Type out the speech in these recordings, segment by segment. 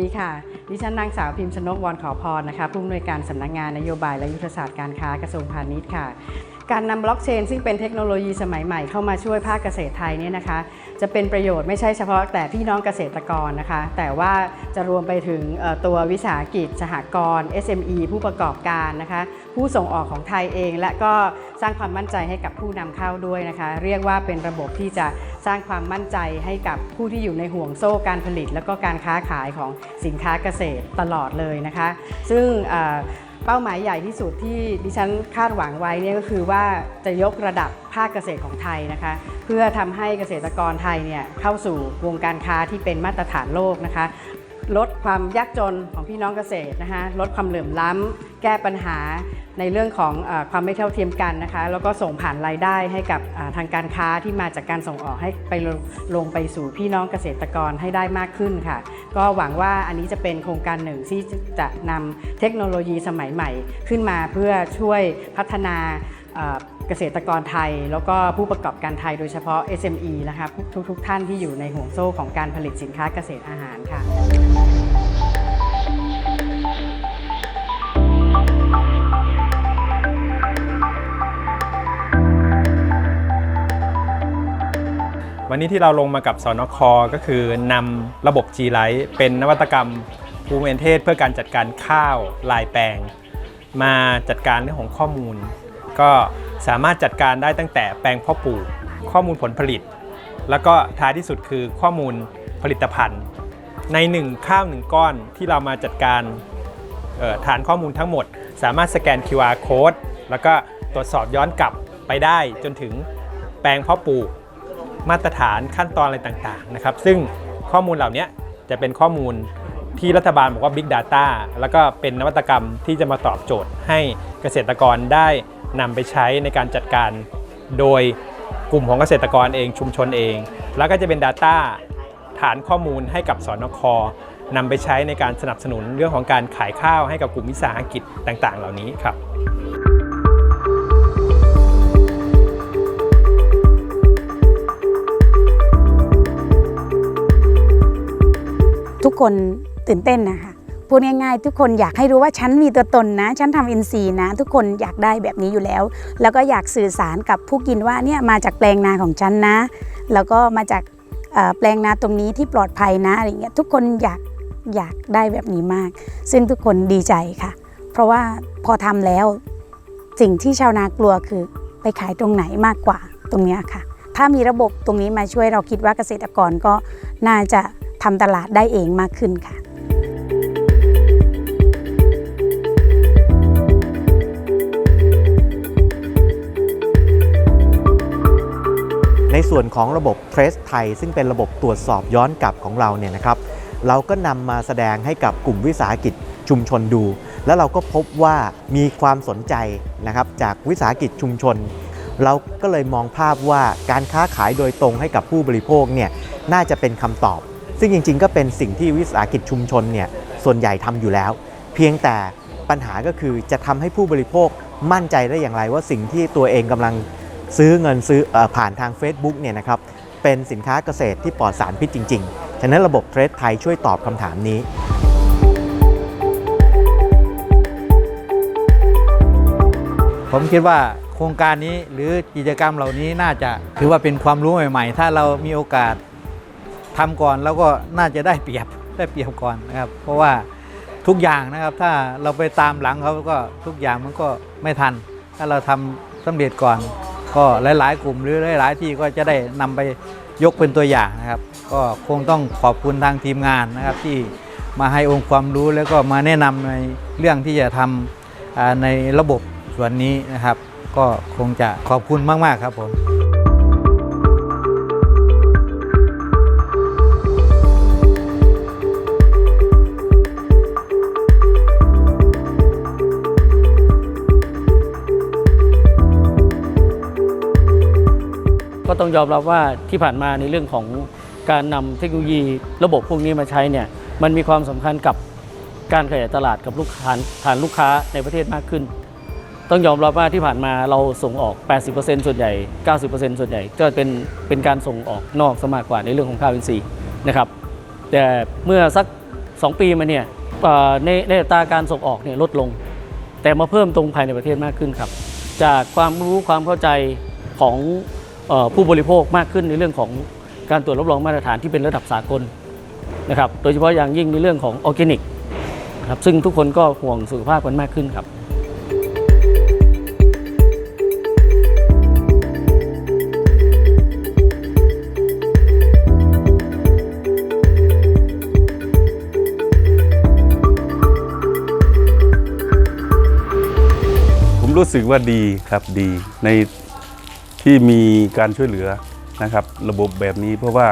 ดีค่ะ ดิฉันนางสาวพิมพ์ชนกวรขอพรนะคะผู้อำนวยการสำนักงานนโยบายและยุทธศาสตร์การค้ากระทรวงพาณิชย์ค่ะ การนำบล็อกเชนซึ่งเป็นเทคโนโลยีสมัยใหม่เข้ามาช่วยภาคเกษตรไทยเนี่ยนะคะ จะเป็นประโยชน์ไม่ใช่เฉพาะแต่พี่น้องเกษตรกรนะคะ แต่ว่าจะรวมไปถึงตัววิสาหกิจ สหกรณ์ SME ผู้ประกอบการนะคะ ผู้ส่งออกของไทยเอง และก็สร้างความมั่นใจให้กับผู้นำเข้าด้วยนะคะ เรียกว่าเป็นระบบที่จะสร้างความมั่นใจให้กับผู้ที่อยู่ในห่วงโซ่การผลิต แล้วก็การค้าขายของสินค้าเกษตรตลอดเลยนะคะ ซึ่ง เป้าหมายใหญ่ที่สุดที่ดิฉันคาดหวังไว้เนี่ยก็คือว่าจะยกระดับภาคเกษตรของไทยนะคะ เพื่อทำให้เกษตรกรไทยเนี่ยเข้าสู่วงการค้าที่เป็นมาตรฐานโลกนะคะ ลดความยากจนของพี่น้องเกษตรนะคะลดความเหลื่อมล้ำแก้ปัญหาในเรื่องของอความไม่เท่าเทียมกันนะคะ แล้วก็ส่งผ่านรายได้ให้กับทางการค้าที่มาจากการส่งออกให้ไปลงลงไปสู่พี่น้องเกษตรกรให้ได้มากขึ้นค่ะ ก็หวังว่าอันนี้จะเป็นโครงการหนึ่งที่จะนำเทคโนโลยีสมัยใหม่ ขึ้นมาเพื่อช่วยพัฒนาเอ่อเกษตรกรไทย แล้วก็ผู้ประกอบการไทยโดยเฉพาะ SME นะคะทุกๆทท่านที่อยู่ในห่วงโซ่ของการผลิตสินค้าเกษตรอาหารค่ะ วันนี้ที่เราลงมากับสนคก็คือนำระบบ G Lite เป็นนวัตกรรมภูมิเทศ เพื่อการจัดการข้าวลายแปลง มาจัดการเรื่องของข้อมูล ก็สามารถจัดการได้ตั้งแต่แปลงเพ่อปลูกข้อมูลผลผลิต แล้วก็ท้ายที่สุดคือข้อมูลผลิตภัณฑ์ ในหนึ่งข้าวหนึ่งก้อนที่เรามาจัดการฐานข้อมูลทั้งหมด สามารถสแกน QR code แล้วก็ตรวจสอบย้อนกลับไปได้จนถึงแปลงเพาะปลูก มาตรฐานขั้นตอนอะไรต่างๆนะครับซึ่งข้อมูลเหล่านี้จะเป็นข้อมูลที่รัฐบาลบอกว่า Big Data แล้วก็เป็นนวัตกรรมที่จะมาตอบโจทย์ให้เกษตรกรได้นำไปใช้ในการจัดการโดยกลุ่มของเกษตรกรเองชุมชนเอง แล้วก็จะเป็น Data ฐานข้อมูลให้กับสนคนำไปใช้ในการสนับสนุนเรื่องของการขายข้าวให้กับกลุ่มวิสาหกิจต่างๆ เหล่านี้ครับ ทุกคนตื่นเต้นนะคะพูดง่ายๆ ทุกคนอยากให้รู้ว่าฉันมีตัวตนนะ ฉันทำอินซีย์นะ ทุกคนอยากได้แบบนี้อยู่แล้ว แล้วก็อยากสื่อสารกับผู้กินว่าเนี่ยมาจากแปลงนาของฉันนะ แล้วก็มาจากแปลงนาตรงนี้ที่ปลอดภัยนะอะไรเงี้ยทุกคนอยากอยากได้แบบนี้มาก ซึ่งทุกคนดีใจค่ะ เพราะว่าพอทำแล้วสิ่งที่ชาวนากลัวคือไปขายตรงไหนมากกว่าตรงเนี้ยค่ะ ถ้ามีระบบตรงนี้มาช่วยเราคิดว่าเกษตรกรก็น่าจะ ทำตลาดได้เองมากขึ้นค่ะในส่วนของระบบ Trace ไทย ซึ่งเป็นระบบตรวจสอบย้อนกลับของเราเนี่ยนะครับ เราก็นำมาแสดงให้กับกลุ่มวิสาหกิจชุมชนดู แล้วเราก็พบว่ามีความสนใจนะครับจากวิสาหกิจชุมชน เราก็เลยมองภาพว่าการค้าขายโดยตรงให้กับผู้บริโภคเนี่ยน่าจะเป็นคำตอบ ซึ่งจริงๆ ก็เป็นสิ่งที่วิสาหกิจชุมชนเนี่ยส่วนใหญ่ทำอยู่แล้ว เพียงแต่ปัญหาก็คือจะทำให้ผู้บริโภคมั่นใจได้อย่างไรว่าสิ่งที่ตัวเองกำลังซื้อเงินซื้ออผ่านทาง Facebook เนี่ยนะครับเป็นสินค้าเกษตรที่ปลอดสารพิษจริง ๆ ฉะนั้นระบบเทรดไทยช่วยตอบคำถามนี้ผมคิดว่าโครงการนี้หรือกิจกรรมเหล่านี้น่าจะถือว่าเป็นความรู้ใหม่ ๆ ถ้าเรามีโอกาส ทำก่อนแล้วก็น่าจะได้เปรียบได้เปรียบก่อนนะครับ เพราะว่าทุกอย่างนะครับ ถ้าเราไปตามหลังเขาก็ทุกอย่างมันก็ไม่ทัน ถ้าเราทำสำเร็จก่อน ก็หลาย ๆ กลุ่มหรือหลาย ๆ ที่ก็จะได้นำไปยกเป็นตัวอย่างนะครับ ก็คงต้องขอบคุณทางทีมงานนะครับที่มาให้องค์ความรู้แล้วก็มาแนะนำในเรื่องที่จะทำอ่าในระบบส่วนนี้นะครับ ก็คงจะขอบคุณมาก ๆ ครับผม ก็ต้องยอมรับว่าที่ผ่านมาในเรื่องของการนำเทคโนโลยีระบบพวกนี้มาใช้เนี่ยมันมีความสำคัญกับการขยายตลาดกับลูกค้าฐานลูกค้าในประเทศมากขึ้น ต้องยอมรับว่าที่ผ่านมาเราส่งออก 80%ส่วนใหญ่ 90%ส่วนใหญ่ก็เป็นเป็นการส่งออกนอกซะมากกว่าในเรื่องของข้าวอินทรีย์นะครับแต่เมื่อสัก 2 ปีมาเนี่ยในในอัตราการส่งออกเนี่ยลดลง แต่มาเพิ่มตรงภายในประเทศมากขึ้นครับ จากความรู้ความเข้าใจของ ผู้บริโภคมากขึ้นในเรื่องของการตรวจรับรองมาตรฐานที่เป็นระดับสากลนะครับโดยเฉพาะอย่างยิ่งในเรื่องของออร์แกนิกครับซึ่งทุกคนก็ห่วงสุขภาพกันมากขึ้นครับผมรู้สึกว่าดีครับดีใน ที่มีการช่วยเหลือนะครับ ระบบแบบนี้เพราะว่า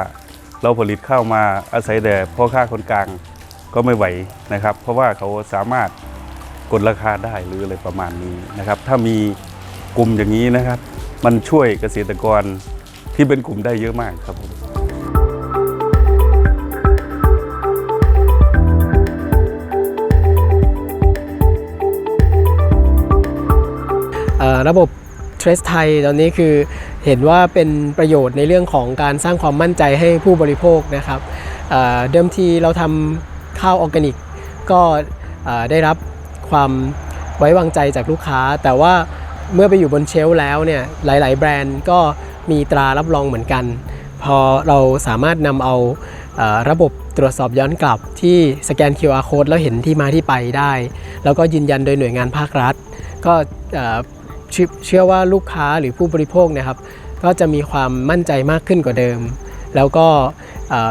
เราผลิตข้าวมาอาศัยแต่พ่อค้าคนกลางก็ไม่ไหวนะครับ เพราะว่าเขาสามารถกดราคาได้หรืออะไรประมาณนี้นะครับ ถ้ามีกลุ่มอย่างนี้นะครับ มันช่วยเกษตรกรที่เป็นกลุ่มได้เยอะมากครับผมระบบ Trace ไทยตอนนี้คือเห็นว่าเป็นประโยชน์ในเรื่องของการสร้างความมั่นใจให้ผู้บริโภคนะครับเเดิมทีเราทำข้าวออร์แกนิก ก็ได้รับความไว้วางใจจากลูกค้า แต่ว่าเมื่อไปอยู่บนเชลฟ์แล้วเนี่ยหลาย ๆ แบรนด์ก็มีตรารับรองเหมือนกัน พอเราสามารถนำเอาเอ่อระบบตรวจสอบย้อนกลับที่สแกน QR code แล้วเห็นที่มาที่ไปได้ แล้วก็ยืนยันโดยหน่วยงานภาครัฐ ก็ เชื่อว่าลูกค้าหรือผู้บริโภคเนะครับ ก็จะมีความมั่นใจมากขึ้นกว่าเดิม แล้วก็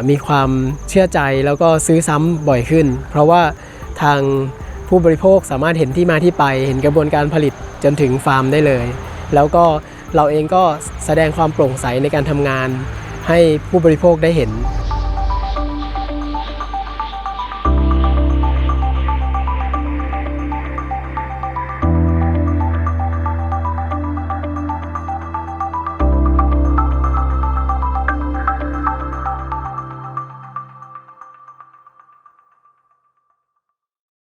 มีความเชื่อใจแล้วก็ซื้อซ้ำบ่อยขึ้น เพราะว่าทางผู้บริโภคสามารถเห็นที่มาที่ไป เห็นกระบวนการผลิตจนถึงฟาร์มได้เลย แล้วก็เราเองก็แสดงความโปร่งใสในการทำงาน ให้ผู้บริโภคได้เห็น